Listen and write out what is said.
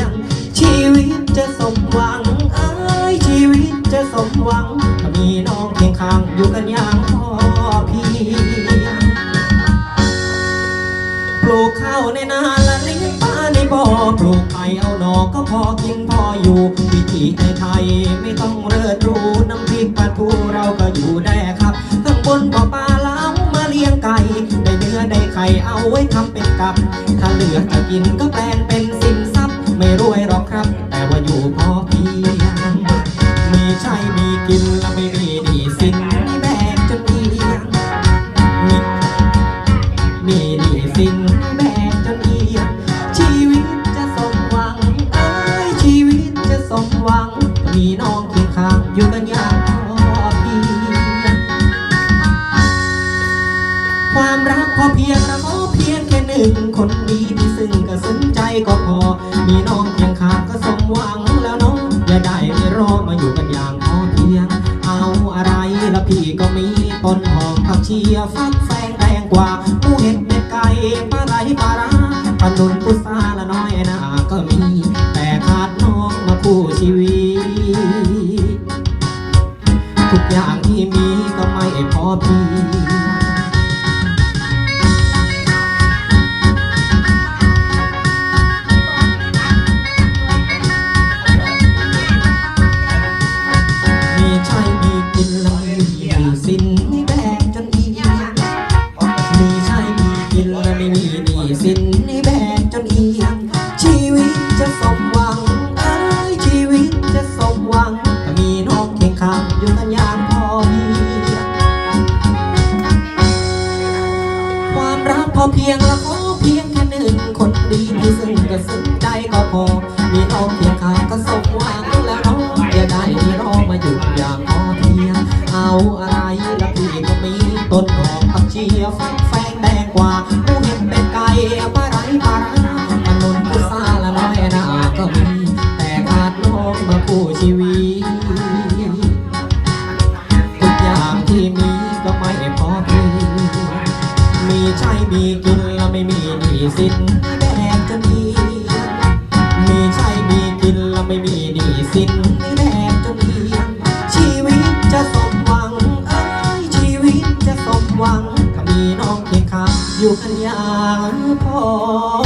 ยง ชีวิตจะสมหวังเอ้ชีวิตจะสมหวังถ้ามีน้องเพียงข้างอยู่กันอย่างพ่อเพียงปลูกข้าวในนาและเลี้ยงปลาในบ่อปลูกไผ่เอาหนอก็พอกินพออยู่วิถีในไทยไม่ต้องเลิศรู้น้ำพริกปลาทูเราก็อยู่ได้ครับข้างบนบ่อปลาล้างมาเลี้ยงไก่ได้เนื้อได้ไข่เอาไว้ทำเป็นกับ ถ้าเหลือจะกินก็แปลงเป็นสิน ไม่รวยหรอกครับ แต่ว่าอยู่พอเพียง มีใช่มีกินและไม่มีหนี้สินมีแบกจนเอียงมีมีหนี้สินแบกจนเอียง ชีวิตจะสมหวังเอ้ยชีวิตจะสมหวัง มีน้องเคียงข้างอยู่กันอย่างพอเพียง ความรักพอเพียงนะขอเพียงแค่หนึ่งคนดี พอมีน้องเคียงข้างก็สมหวังแล้วน้องอย่าได้ไม่รอมาอยู่กันอย่างพอเพียง เอาอะไรละพี่ก็มีต้นหอมผักเชียฟักแฟงแตงกว่าหมูเห็ดเป็ดไก่ปลาไหลปลาร้าปลาดุนพุทราละน้อยนาก็มี แต่ขาดน้องมาคู่ชีวิต ทุกอย่างที่มีก็ไม่พอเพี เพียงและขอเพียงแค่หนึ่งคนดีที่ซึ่งก็ซึ้งใจก็พอ มีน้องเพียงข้างก็สมหวังแล้วน้องอย่าได้มีรอมาหยุดอย่างพอเพียง เอาอะไรละพี่ก็มีต้นหอมผักเชียฟัก มีใช่มีกินแล้วไม่มีหนี้สินแบกจะมีมีใช่มีกินแล้วไม่มีหนี้สินแบกจะมีชีวิตจะสมหวังเอ้ยชีวิตจะสมหวังถ้ามีน้องเพียงข้างอยู่กันอย่างพอ